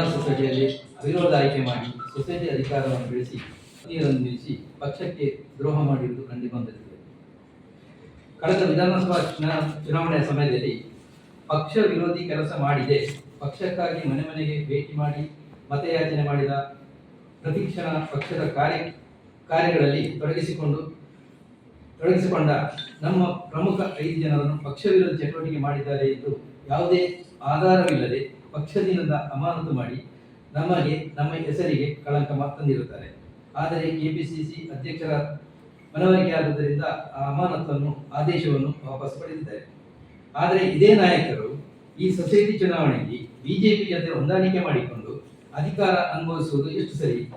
ಮಹಿಳಾ ಸೊಸೈಟಿಯಲ್ಲಿ ಅವಿರೋಧ ಆಯ್ಕೆ ಮಾಡಿ ಸೊಸೈಟಿ ಅಧಿಕಾರವನ್ನು ಬೆಳೆಸಿ ನೀರನ್ನು ನಿಲ್ಲಿಸಿ ಪಕ್ಷಕ್ಕೆ ದ್ರೋಹ ಮಾಡಿರುವುದು ಕಂಡು ಬಂದಿದೆ. ಕಳೆದ ವಿಧಾನಸಭಾ ಚುನಾ- ಚುನಾವಣೆಯ ಸಮಯದಲ್ಲಿ ಪಕ್ಷ ವಿರೋಧಿ ಕೆಲಸ ಮಾಡಿದೆ. ಪಕ್ಷಕ್ಕಾಗಿ ಮನೆ ಮನೆಗೆ ಭೇಟಿ ಮಾಡಿ ಮತಯಾಚನೆ ಮಾಡಿದ ಪ್ರತಿಕ್ಷಣ ಪಕ್ಷದ ಕಾರ್ಯ, ಕಾರ್ಯಗಳಲ್ಲಿ ತೊಡಗಿಸಿಕೊಂಡು, ತೊಡಗಿಸಿಕೊಂಡ ನಮ್ಮ ಪ್ರಮುಖ ಐದು ಜನರನ್ನು ಪಕ್ಷ ವಿರೋಧಿ ಚಟುವಟಿಕೆ ಮಾಡಿದ್ದಾರೆ ಎಂದು ಯಾವುದೇ ಆಧಾರವಿಲ್ಲದೆ ಪಕ್ಷದಿಂದ ಅಮಾನತು ಮಾಡಿ ನಮಗೆ, ನಮ್ಮ ಹೆಸರಿಗೆ ಕಳಂಕ ತಂದಿರುತ್ತಾರೆ. ಆದರೆ ಕೆಪಿಸಿಸಿ ಅಧ್ಯಕ್ಷರ ಮನವರಿಕೆ ಆದುದರಿಂದ ಆ ಅಮಾನತನ್ನು, ಆದೇಶವನ್ನು ವಾಪಸ್ ಪಡೆದಿದ್ದಾರೆ. ಆದರೆ ಇದೇ ನಾಯಕರು ಈ ಸೊಸೈಟಿ ಚುನಾವಣೆಯಲ್ಲಿ ಬಿಜೆಪಿ ಜೊತೆ ಹೊಂದಾಣಿಕೆ ಮಾಡಿಕೊಂಡು ಅಧಿಕಾರ ಅನುಭವಿಸುವುದು ಎಷ್ಟು ಸರಿ?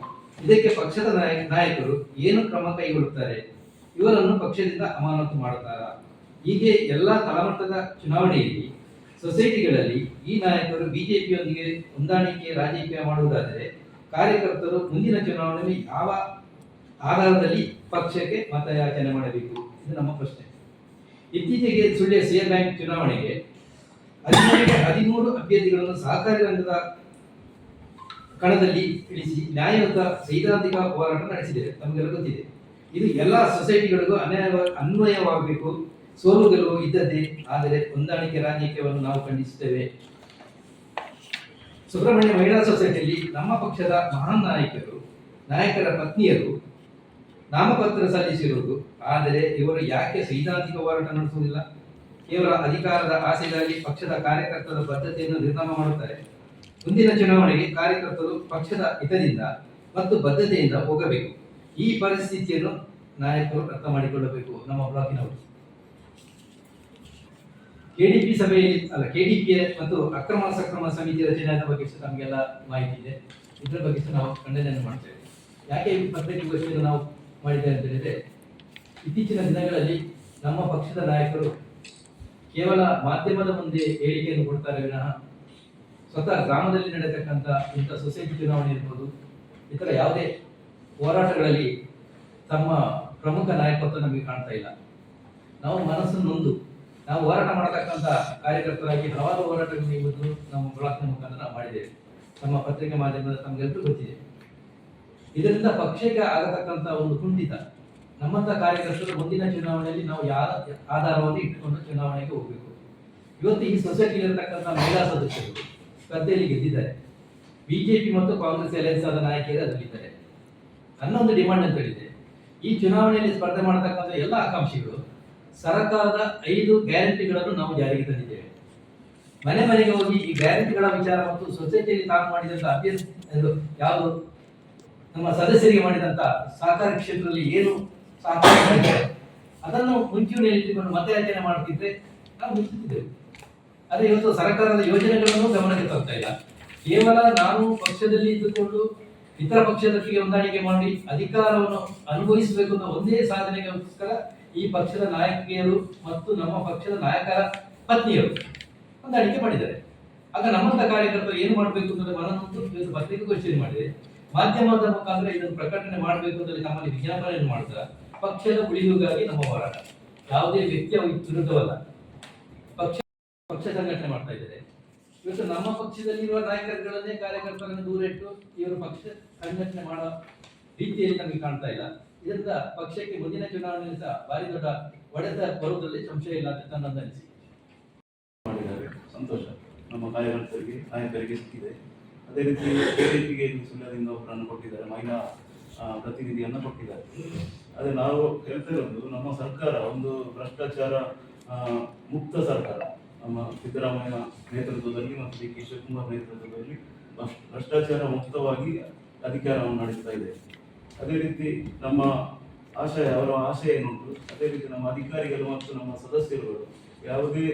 ಇದಕ್ಕೆ ಪಕ್ಷದ ನಾಯಕ, ನಾಯಕರು ಏನು ಕ್ರಮ ಕೈಗೊಳ್ಳುತ್ತಾರೆ? ಇವರನ್ನು ಪಕ್ಷದಿಂದ ಅಮಾನತು ಮಾಡುತ್ತಾರಾ? ಹೀಗೆ ಎಲ್ಲ ತಳಮಟ್ಟದ ಚುನಾವಣೆಯಲ್ಲಿ ಸೊಸೈಟಿಗಳಲ್ಲಿ ಈ ನಾಯಕರು ಬಿಜೆಪಿಯೊಂದಿಗೆ ಹೊಂದಾಣಿಕೆ, ರಾಜಕೀಯ ಮಾಡುವುದಾದರೆ ಕಾರ್ಯಕರ್ತರು ಮುಂದಿನ ಚುನಾವಣೆಯಲ್ಲಿ ಯಾವ ಆಧಾರದಲ್ಲಿ ಪಕ್ಷಕ್ಕೆ ಮತಯಾಚನೆ ಮಾಡಬೇಕು? ಇದು ನಮ್ಮ ಪ್ರಶ್ನೆ. ಇತ್ತೀಚೆಗೆ ಸುಳ್ಯ ಸಿಎ ಬ್ಯಾಂಕ್ ಚುನಾವಣೆಗೆ ಹದಿಮೂರು ಹದಿಮೂರು ಅಭ್ಯರ್ಥಿಗಳನ್ನು ಸಹಕಾರಿ ರಂಗದ ಕಣದಲ್ಲಿ ಇಳಿಸಿ ನ್ಯಾಯಯುತ ಸೈದ್ಧಾಂತಿಕ ಹೋರಾಟ ನಡೆಸಿದೆ ನಮಗೆಲ್ಲ ಗೊತ್ತಿದೆ. ಇದು ಎಲ್ಲ ಸೊಸೈಟಿಗಳಿಗೂ ಅನ್ಯಾಯ ಅನ್ವಯವಾಗಬೇಕು. ಸೋಲು ಗೆಲುವು ಇದ್ದದ್ದೇ, ಆದರೆ ಹೊಂದಾಣಿಕೆ ರಾಜಕೀಯವನ್ನು ನಾವು ಖಂಡಿಸುತ್ತೇವೆ. ಸುಬ್ರಹ್ಮಣ್ಯ ಮಹಿಳಾ ಸೊಸೈಟಿಯಲ್ಲಿ ನಮ್ಮ ಪಕ್ಷದ ಮಹಾನ್ ನಾಯಕರು, ನಾಯಕರ ಪತ್ನಿಯರು ನಾಮಪತ್ರ ಸಲ್ಲಿಸಿರುವುದು ಆದರೆ ಇವರು ಯಾಕೆ ಸೈದ್ಧಾಂತಿಕ ಹೋರಾಟ ನಡೆಸುವುದಿಲ್ಲ? ಕೇವಲ ಅಧಿಕಾರದ ಆಸೆಗಾಗಿ ಪಕ್ಷದ ಕಾರ್ಯಕರ್ತರ ಬದ್ಧತೆಯನ್ನು ನಿರ್ನಾಮ ಮಾಡುತ್ತಾರೆ. ಮುಂದಿನ ಚುನಾವಣೆಗೆ ಕಾರ್ಯಕರ್ತರು ಪಕ್ಷದ ಹಿತದಿಂದ ಮತ್ತು ಬದ್ಧತೆಯಿಂದ ಹೋಗಬೇಕು. ಈ ಪರಿಸ್ಥಿತಿಯನ್ನು ನಾಯಕರು ಅರ್ಥ ಮಾಡಿಕೊಳ್ಳಬೇಕು ನಮ್ಮ ಬ್ಲಾಕಿನವರು. ಕೆಡಿಪಿ ಸಭೆಯಲ್ಲಿ ಅಲ್ಲ ಕೆಡಿಪಿ ಮತ್ತು ಅಕ್ರಮ ಸಕ್ರಮ ಸಮಿತಿ ರಚನೆಯಾದ ಬಗ್ಗೆ ನಮಗೆಲ್ಲ ಮಾಹಿತಿ ಇದೆ. ಇದರ ಬಗ್ಗೆ ನಾವು ಖಂಡನೆಯನ್ನು ಮಾಡ್ತೇವೆ ಯಾಕೆ ಈ ಪತ್ರಿಕೆಗೋಷ್ಠಿಯನ್ನು ನಾವು ಮಾಡಿದ್ದೇವೆ ಅಂತ ಹೇಳಿದ್ರೆ, ಇತ್ತೀಚಿನ ದಿನಗಳಲ್ಲಿ ನಮ್ಮ ಪಕ್ಷದ ನಾಯಕರು ಕೇವಲ ಮಾಧ್ಯಮದ ಮುಂದೆ ಹೇಳಿಕೆಯನ್ನು ಕೊಡ್ತಾರೆ ವಿನಃ ಸ್ವತಃ ಗ್ರಾಮದಲ್ಲಿ ನಡೆತಕ್ಕಂಥ ಇಂಥ ಸೊಸೈಟಿ ಚುನಾವಣೆ ಇರ್ಬೋದು ಇತರ ಯಾವುದೇ ಹೋರಾಟಗಳಲ್ಲಿ ತಮ್ಮ ಪ್ರಮುಖ ನಾಯಕತ್ವ ನಮಗೆ ಕಾಣ್ತಾ ಇಲ್ಲ. ನಾವು ಮನಸ್ಸನ್ನು ನೊಂದು ನಾವು ಹೋರಾಟ ಮಾಡತಕ್ಕಂಥ ಕಾರ್ಯಕರ್ತರಾಗಿ ಹಲವಾರು ಹೋರಾಟಗಳನ್ನು ಇವತ್ತು ನಮ್ಮ ಬ್ಲಾಕ್ನ ಮುಖಾಂತರ ನಾವು ಮಾಡಿದ್ದೇವೆ. ನಮ್ಮ ಪತ್ರಿಕೆ ಮಾಧ್ಯಮದ ತಮಗೆಲ್ಲರೂ ಗೊತ್ತಿದೆ. ಇದರಿಂದ ಪಕ್ಷಕ್ಕೆ ಆಗತಕ್ಕಂಥ ಒಂದು ಕುಂಠಿತ ನಮ್ಮಂತ ಕಾರ್ಯಕರ್ತರು ಮುಂದಿನ ಚುನಾವಣೆಯಲ್ಲಿ ನಾವು ಯಾರ ಆಧಾರವನ್ನು ಇಟ್ಟುಕೊಂಡು ಚುನಾವಣೆಗೆ ಹೋಗಬೇಕು. ಇವತ್ತು ಈ ಸೊಸೈಟಿಯಲ್ಲಿರತಕ್ಕಂಥ ಮಹಿಳಾ ಸದಸ್ಯರು ಸ್ಪರ್ಧೆಯಲ್ಲಿ ಗೆದ್ದಿದ್ದಾರೆ. ಬಿಜೆಪಿ ಮತ್ತು ಕಾಂಗ್ರೆಸ್ ಅಲಯನ್ಸ್ ಆದ ನಾಯಕಿಯರು ಅದರಲ್ಲಿದ್ದಾರೆ. ನನ್ನ ಒಂದು ಡಿಮಾಂಡ್ ಅಂತ ಹೇಳಿದೆ ಈ ಚುನಾವಣೆಯಲ್ಲಿ ಸ್ಪರ್ಧೆ ಮಾಡತಕ್ಕಂಥ ಎಲ್ಲ ಆಕಾಂಕ್ಷಿಗಳು ಸರ್ಕಾರದ ಐದು ಗ್ಯಾರಂಟಿಗಳನ್ನು ನಾವು ಜಾರಿಗೆ ತಂದಿದ್ದೇವೆ. ಮನೆ ಮನೆಗೆ ಹೋಗಿ ಈ ಗ್ಯಾರಂಟಿಗಳ ವಿಚಾರ ಮತ್ತು ಸೊಸೈಟಿಯಲ್ಲಿ ತಾನು ಮಾಡಿದಂತ ಅಭ್ಯರ್ಥಿ ಯಾವುದು? ನಮ್ಮ ಸದಸ್ಯರಿಗೆ ಮಾಡಿದಂತ ಸಹಕಾರ ಕ್ಷೇತ್ರದಲ್ಲಿ ಏನು ಸಹಕಾರ ಅದನ್ನು ಮುಂಚೂಣಿಯಲ್ಲಿ ಇಟ್ಟುಕೊಂಡು ಮತಯಾಚನೆ ಮಾಡುತ್ತಿದ್ದರೆ ನಾವು ನಿಂತಿದ್ದೆವು ಅದೇ ಇವತ್ತು ಸರ್ಕಾರದ ಯೋಜನೆಗಳನ್ನು ಗಮನಕ್ಕೆ ತರ್ತಾ ಇಲ್ಲ. ಕೇವಲ ನಾನು ಪಕ್ಷದಲ್ಲಿ ಇದ್ದುಕೊಂಡು ಇತರ ಪಕ್ಷದೊಟ್ಟಿಗೆ ಹೊಂದಾಣಿಕೆ ಮಾಡಿ ಅಧಿಕಾರವನ್ನು ಅನುಭವಿಸಬೇಕು ಅನ್ನೋ ಒಂದೇ ಸಾಧನೆಗೋಸ್ಕರ ಈ ಪಕ್ಷದ ನಾಯಕಿಯರು ಮತ್ತು ನಮ್ಮ ಪಕ್ಷದ ನಾಯಕರ ಪತ್ನಿಯರು ಹೊಂದಾಣಿಕೆ ಮಾಡಿದ್ದಾರೆ. ಆಗ ನಮ್ಮಂತ ಕಾರ್ಯಕರ್ತರು ಏನು ಮಾಡಬೇಕು ಅನ್ನೋದು ಮನನೊಂದು ಇವತ್ತು ಪತ್ರಿಕಾಗೋಷ್ಠಿಯಲ್ಲಿ ಮಾಡಿದೆ. ಮಾಧ್ಯಮದ ಮುಖಾಂತರ ಇದನ್ನು ಪ್ರಕಟಣೆ ಮಾಡಬೇಕು ಅಂತ ನಮ್ಮಲ್ಲಿ ಏನು ಮಾಡ್ತಾರೆ ಪಕ್ಷದ ಉಳಿಯುವುದಾಗಿ ನಮ್ಮ ಹೋರಾಟ. ಯಾವುದೇ ವ್ಯಕ್ತಿಯ ವಿರುದ್ಧವಲ್ಲ. ಪಕ್ಷ ಪಕ್ಷ ಸಂಘಟನೆ ಮಾಡ್ತಾ ಇದ್ದಾರೆ. ಇವತ್ತು ನಮ್ಮ ಪಕ್ಷದಲ್ಲಿರುವ ನಾಯಕರುಗಳನ್ನೇ ಕಾರ್ಯಕರ್ತರನ್ನು ದೂರ ಇಟ್ಟು ಇವರು ಪಕ್ಷ ಸಂಘಟನೆ ಮಾಡೋ ರೀತಿಯಲ್ಲಿ ನಮಗೆ ಕಾಣ್ತಾ ಇಲ್ಲ. ಇದರಿಂದ ಪಕ್ಷಕ್ಕೆ ಮುಂದಿನ ಚುನಾವಣೆಯಲ್ಲಿ ಸಹ ಭಾರಿ ದೊಡ್ಡ ಒಡೆತ ಬರುವುದರಲ್ಲಿ ಸಂಶಯ ಇಲ್ಲ ಅಂತ ನನ್ನ ಅನಿಸಿಕೆ ಸಂತೋಷ. ನಮ್ಮ ಕಾರ್ಯಕರ್ತರಿಗೆ ನಾಯಕರಿಗೆ ಸಿಕ್ಕಿದೆ. ಅದೇ ರೀತಿ ಕೆಡಿಪಿಗೆ ಸುಳ್ಳದಿಂದ ಒಬ್ಬರನ್ನು ಕೊಟ್ಟಿದ್ದಾರೆ. ಮಹಿಳಾ ಪ್ರತಿನಿಧಿಯನ್ನು ಕೊಟ್ಟಿದ್ದಾರೆ. ಅದೇ ನಾವು ಹೇಳ್ತಾ ಇರೋದು, ನಮ್ಮ ಸರ್ಕಾರ ಒಂದು ಭ್ರಷ್ಟಾಚಾರ ಮುಕ್ತ ಸರ್ಕಾರ. ನಮ್ಮ ಸಿದ್ದರಾಮಯ್ಯ ನೇತೃತ್ವದಲ್ಲಿ ಮತ್ತು ಡಿ ಕೆ ಶಿವಕುಮಾರ್ ನೇತೃತ್ವದಲ್ಲಿ ಭ್ರಷ್ಟಾಚಾರ ಮುಕ್ತವಾಗಿ ಅಧಿಕಾರವನ್ನು ನಡೆಸ್ತಾ ಇದೆ. ಅದೇ ರೀತಿ ನಮ್ಮ ಆಶಯ, ಅವರ ಆಶಯ ಏನುಂಟು, ಅದೇ ರೀತಿ ನಮ್ಮ ಅಧಿಕಾರಿಗಳು ಮತ್ತು ನಮ್ಮ ಸದಸ್ಯರುಗಳು ಯಾವುದೇ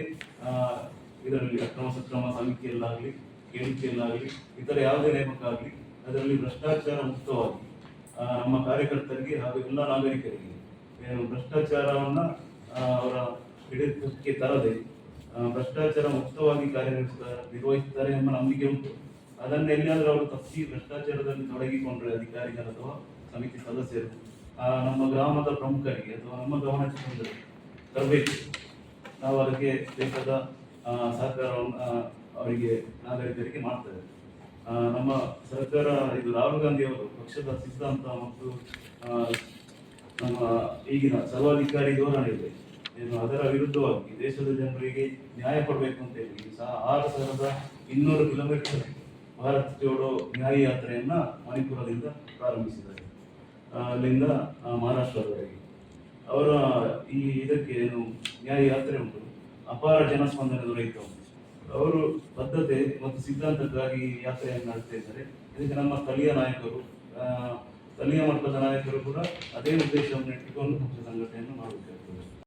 ಇದರಲ್ಲಿ ಅಕ್ರಮ ಸಕ್ರಮ ಸಮಿತಿಯಲ್ಲಾಗಲಿ ಕೇಳಿಕೆಯಲ್ಲಾಗಲಿ ಇತರ ಯಾವುದೇ ನೇಮಕ ಆಗಲಿ ಅದರಲ್ಲಿ ಭ್ರಷ್ಟಾಚಾರ ಮುಕ್ತವಾಗಿ ನಮ್ಮ ಕಾರ್ಯಕರ್ತರಿಗೆ ಹಾಗೂ ಎಲ್ಲ ನಾಗರಿಕರಿಗೆ ಭ್ರಷ್ಟಾಚಾರವನ್ನ ಅವರ ಹಿಡಿತಕ್ಕೆ ತರದೆ ಭ್ರಷ್ಟಾಚಾರ ಮುಕ್ತವಾಗಿ ಕಾರ್ಯನಿರ್ವಹಿಸ್ತಾರೆ ನಿರ್ವಹಿಸ್ತಾರೆ ಎಂಬ ನಂಬಿಕೆ ಉಂಟು. ಅದನ್ನು ಎಲ್ಲಿಯಾದರೂ ಅವರು ತಪ್ಪಿ ಭ್ರಷ್ಟಾಚಾರದಲ್ಲಿ ತೊಡಗಿಕೊಂಡ್ರೆ ಅಧಿಕಾರಿಗಳು ಅಥವಾ ಸಮಿತಿ ಸದಸ್ಯರು ನಮ್ಮ ಗ್ರಾಮದ ಪ್ರಮುಖರಿಗೆ ಅಥವಾ ನಮ್ಮ ಗಮನಕ್ಕೆ ಚಿತ್ರದಲ್ಲಿ ತರಬೇಕು ನಾವು ಅದಕ್ಕೆ ಬೇಕಾದ ಸಹಕಾರವನ್ನು ಅವರಿಗೆ, ನಾಗರಿಕರಿಗೆ ಮಾಡ್ತೇವೆ. ನಮ್ಮ ಸರ್ಕಾರ, ಇದು ರಾಹುಲ್ ಗಾಂಧಿ ಅವರು ಪಕ್ಷದ ಸಿದ್ಧಾಂತ ಮತ್ತು ನಮ್ಮ ಈಗಿನ ಸರ್ವಾಧಿಕಾರಿ ಧೋರಣೆ ಇದೆ ಏನು ಅದರ ವಿರುದ್ಧವಾಗಿ ದೇಶದ ಜನರಿಗೆ ನ್ಯಾಯ ಕೊಡಬೇಕು ಅಂತ ಹೇಳಿ, ಸಹ ಆರು ಸಾವಿರದ ಇನ್ನೂರು ಕಿಲೋಮೀಟರ್ ಭಾರತ್ ಜೋಡೋ ನ್ಯಾಯ ಯಾತ್ರೆಯನ್ನು ಮಣಿಪುರದಿಂದ ಪ್ರಾರಂಭಿಸಿದ್ದಾರೆ. ಅಲ್ಲಿಂದ ಮಹಾರಾಷ್ಟ್ರದವರೆಗೆ. ಅವರ, ಈ ಇದಕ್ಕೆ ಏನು ನ್ಯಾಯ ಯಾತ್ರೆ ಉಂಟು. ಅಪಾರ ಜನಸ್ಪಂದನೆ ದೊರೆಯುತ್ತಾ ಉಂಟು ಅವರು ಬದ್ಧತೆ ಮತ್ತು ಸಿದ್ಧಾಂತಕ್ಕಾಗಿ ಯಾತ್ರೆಯನ್ನು ನಡೆಸ್ತಾ ಇದ್ದಾರೆ. ಇದಕ್ಕೆ ನಮ್ಮ ಸ್ಥಳೀಯ ನಾಯಕರು ಸ್ಥಳೀಯ ಮಟ್ಟದ ನಾಯಕರು ಕೂಡ ಅದೇ ಉದ್ದೇಶವನ್ನು ಇಟ್ಟುಕೊಂಡು ಸಂಘಟನೆಯನ್ನು ಮಾಡುತ್ತಾರೆ